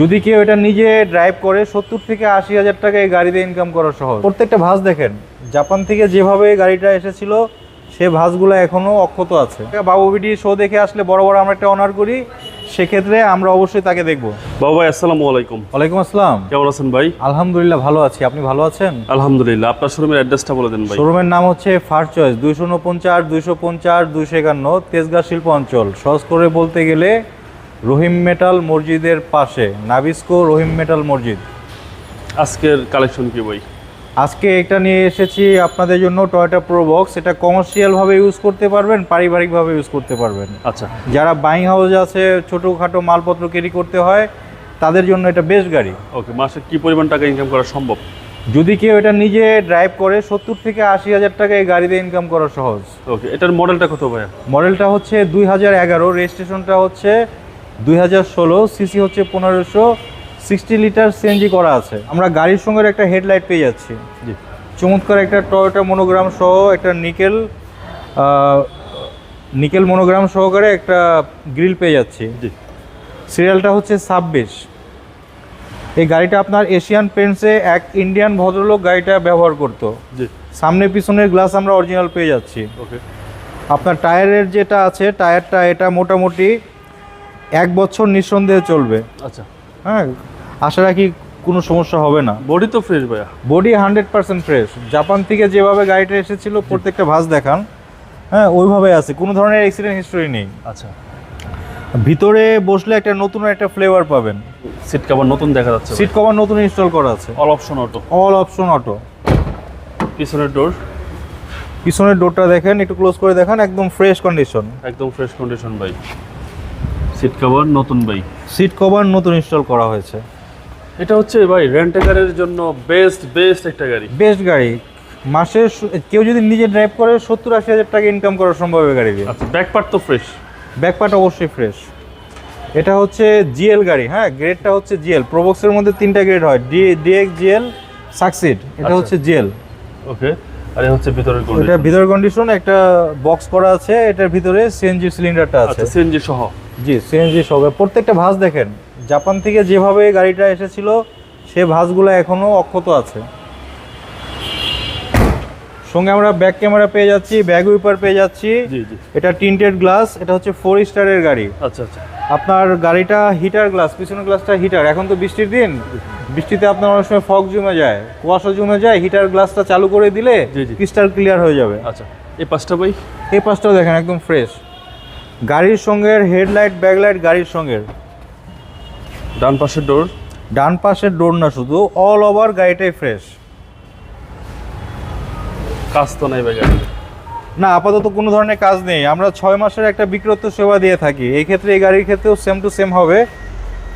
যদি কেউ এটা নিজে ড্রাইভ করে সত্তর থেকে আশি হাজার টাকা এই গাড়িতে ইনকাম করা সহজ। প্রত্যেকটা ভাঁজ দেখেন জাপান থেকে যেভাবে গাড়িটা এসেছিল সে ভাঁজগুলো এখনও অক্ষত আছে। বাবু বিডি শো দেখে আসলে বড় বড় আমরা একটা অনার করি সেক্ষেত্রে আমরা অবশ্যই তাকে দেখব। বাবু ভাই আসসালামু আলাইকুম। ওয়ালাইকুম আসসালাম। কেমন আছেন ভাই? আলহামদুলিল্লাহ ভালো আছি। আপনি ভালো আছেন? আলহামদুলিল্লাহ আপনার শোরুমের অ্যাড্রেসটা বলে দেন ভাই। শোরুমের নাম হচ্ছে ফার্স্ট চয়েস দুইশো উনপঞ্চাশ দুইশো পঞ্চাশ দুইশো একান্ন তেজগাঁ শিল্প অঞ্চল। সহজ করে বলতে গেলে রহিম মেটাল মসজিদের পাশে। নাবিস্কো রহিম মেটাল মসজিদ। আজকের কালেকশন কি বই? আজকে এটা নিয়ে এসেছি আপনাদের জন্য টয়োটা প্রো বক্স। এটা কমার্শিয়ালভাবে ইউজ করতে পারবেন পারিবারিকভাবে ইউজ করতে পারবেন। আচ্ছা। যারা বাইং হাউস আছে ছোটোখাটো মালপত্র ক্যারি করতে হয় তাদের জন্য এটা বেস্ট গাড়ি। ওকে মাসে কি পরিমাণ টাকা ইনকাম করা সম্ভব? যদি কেউ এটা নিজে ড্রাইভ করে সত্তর থেকে আশি হাজার টাকা এই গাড়িতে ইনকাম করা সহজ। ওকে এটার মডেলটা কত ভাইয়া? মডেলটা হচ্ছে দুই হাজার এগারো রেজিস্ট্রেশনটা হচ্ছে দুই হাজার ষোলো সিসি হচ্ছে পনেরোশো সিক্সটি লিটার সিএনজি করা আছে। আমরা গাড়ির সঙ্গে একটা হেডলাইট পেয়ে যাচ্ছি। জি। চমৎকার একটা টয়োটা মনোগ্রাম সহ একটা নিকেল নিকেল মনোগ্রাম সহকারে একটা গ্রিল পেয়ে যাচ্ছি। জি। সিরিয়ালটা হচ্ছে ছাব্বিশ। এই গাড়িটা আপনার এশিয়ান পেন্টসে এক ইন্ডিয়ান ভদ্রলোক গাড়িটা ব্যবহার করতো। সামনে পিছনের গ্লাস আমরা অরিজিনাল পেয়ে যাচ্ছি। ওকে। আপনার টায়ারের যেটা আছে টায়ারটা এটা মোটামুটি এক বছর নিঃসন্দেহে চলবে। আচ্ছা। হ্যাঁ আশা রাখি কোনো সমস্যা হবে না। বডি তো ফ্রেশ ভাইয়া। Body hundred percent fresh Japan থেকে যেভাবে গাড়িটা এসেছিল প্রত্যেকটা ভাঁজ দেখান। হ্যাঁ ওইভাবে আছে কোনো ধরনের অ্যাক্সিডেন্ট হিস্টোরি নেই। আচ্ছা। ভিতরে বসলে একটা নতুন একটা ফ্লেভার পাবেন। সিট কভার নতুন দেখা যাচ্ছে সিট কভার নতুন ইনস্টল করা আছে। All option auto all option auto পিছনের ডোর পিছনের ডোরটা দেখেন একটু ক্লোজ করে দেখান একদম ফ্রেশ কন্ডিশন একদম ফ্রেশ কন্ডিশন ভাই। সিট কভার নতুন ভাই সিট কভার নতুন ইনস্টল করা হয়েছে। এটা হচ্ছে ভাই রেন্টেকারের জন্য বেস্ট বেস্ট একটা গাড়ি। বেস্ট গাড়ি। মাসে কেউ যদি নিজে ড্রাইভ করে সত্তর আশি হাজার টাকা ইনকাম করা সম্ভব এই গাড়ি দিয়ে আচ্ছা ব্যাক পার্ট তো ফ্রেশ ব্যাকপার্ট অবশ্যই ফ্রেশ এটা হচ্ছে জিএল গাড়ি হ্যাঁ? গ্রেডটা হচ্ছে জিএল প্রোবক্সের মধ্যে তিনটা গ্রেড হয় ডি ডিএক্স জিএল সাকসিড এটা আচ্ছা। হচ্ছে জিএল ওকে আর হচ্ছে ভিতরের কন্ডিশন এটা কন্ডিশন ভিতর কন্ডিশন একটা বক্স করা আছে এটার ভিতরে সিএনজি সিলিন্ডারটা আছে। আচ্ছা সিএনজি সহ। জি সিএনজি সহ। প্রত্যেকটা ভাঁজ দেখেন জাপান থেকে যেভাবে গাড়িটা এসেছিল সে ভাঁজগুলো এখনও অক্ষত আছে। সঙ্গে আমরা ব্যাক ক্যামেরা পেয়ে যাচ্ছি ব্যাগ উইপার পেয়ে যাচ্ছি। এটা টিন্টেড গ্লাস এটা হচ্ছে ফোর স্টারের গাড়ি। আচ্ছা আচ্ছা। আপনার গাড়িটা হিটার গ্লাস পিছনের গ্লাসটা হিটার এখন তো বৃষ্টির দিন বৃষ্টিতে আপনার অনেক সময় ফগ জমে যায় কুয়াশা জমে যায় হিটার গ্লাসটা চালু করে দিলে। ক্রিস্টাল ক্লিয়ার হয়ে যাবে। আচ্ছা এই পাঁচটা বই এই পাশটাও দেখেন একদম ফ্রেশ গাড়ির সঙ্গে হেডলাইট ব্যাকলাইট গাড়ির সঙ্গে ডান পাশের ডোর ডান পাশের ডোর না শুধু অল ওভার গাড়িটাই ফ্রেশ কাজ তো নাই গাড়ি না আপাতত কোনো ধরনের কাজ নেই। আমরা ছয় মাসের একটা বিক্রত সেবা দিয়ে থাকি। এই ক্ষেত্রে এই গাড়ির ক্ষেত্রেও সেম টু সেম হবে।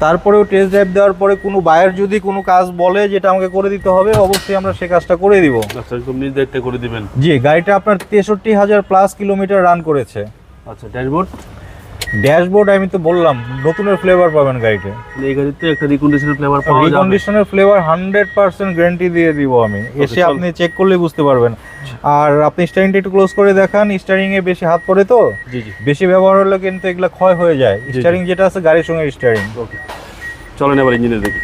তারপরেও টেস্ট ড্রাইভ দেওয়ার পরে কোনো বায়ার যদি কোনো কাজ বলে যেটা আমাকে করে দিতে হবে অবশ্যই আমরা সে কাজটা করে দিব। আচ্ছা একদম নিজ দায়িত্বে করে দিবেন। জি গাড়িটা আপনার তেষট্টি হাজার প্লাস কিলোমিটার রান করেছে। আচ্ছা ড্যাশবোর্ড ড্যাশবোর্ড আমি তো বললাম নতুনের ফ্লেভার পাবেন গাড়িতে। এই গাড়িতে একটা রিকন্ডিশনের ফ্লেভার পাওয়া যাবে। রিকন্ডিশনের ফ্লেভার হান্ড্রেড পার্সেন্ট গ্যারান্টি দিয়ে দিব আমি। এসে আপনি চেক করলে বুঝতে পারবেন। আর আপনি স্টারিংটা একটু ক্লোজ করে দেখান স্টারিং এ বেশি হাত পড়ে তো? জি জি। বেশি ব্যবহার হলে কিন্তু এগুলো ক্ষয় হয়ে যায়। জি। স্টারিং যেটা আছে গাড়ির সঙ্গে স্টারিং ওকে চলেন এবার ইঞ্জিনে দেখি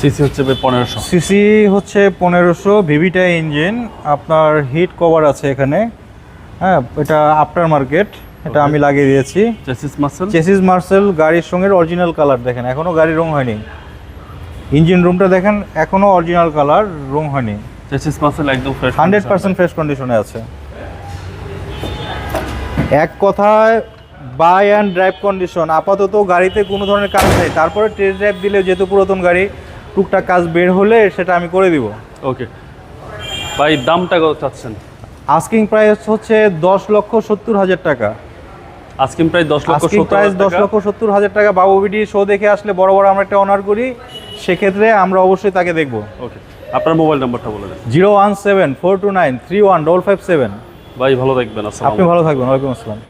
সিসি হচ্ছে পনেরোশো। সিসি হচ্ছে পনেরোশো ভিভিটা ইঞ্জিন আপনার হিট কভার আছে এখানে। হ্যাঁ এটা আফটার মার্কেট এটা আমি লাগিয়ে দিয়েছি। চেসিস মাসেল চেসিস মার্সেল গাড়ির সঙ্গে অরিজিনাল কালার দেখেন এখনও গাড়ি রং হয়নি। ইঞ্জিন রুমটা দেখেন এখনও অরিজিনাল কালার রং হয়নি। চেসিস মাসেল একদম ফ্রেশ হান্ড্রেড পার্সেন্ট ফ্রেশ কন্ডিশনে আছে। এক কথায় বাই অ্যান্ড ড্রাইভ কন্ডিশন আপাতত গাড়িতে কোনো ধরনের কাজ নেই। তারপরে টেস্ট ড্রাইভ দিলে যেহেতু পুরাতন গাড়ি টুকটাক কাজ বের হলে সেটা আমি করে দিব। ওকে ভাই দামটা কত চাচ্ছেন? আস্কিং প্রাইস হচ্ছে দশ লক্ষ সত্তর হাজার টাকা। আস্কিং প্রাইস দশ লক্ষ প্রাইস দশ লক্ষ সত্তর হাজার টাকা। বাবু বিডি শো দেখে আসলে বড় বড় আমরা একটা অনার করি। সেক্ষেত্রে আমরা অবশ্যই তাকে দেখব। ওকে আপনার মোবাইল নাম্বারটা বলে দেন। Zero one seven four two nine three one double five seven. ভাই ভালো থাকবেন আপনি ভালো থাকবেন ওয়ালাইকুম আসসালাম।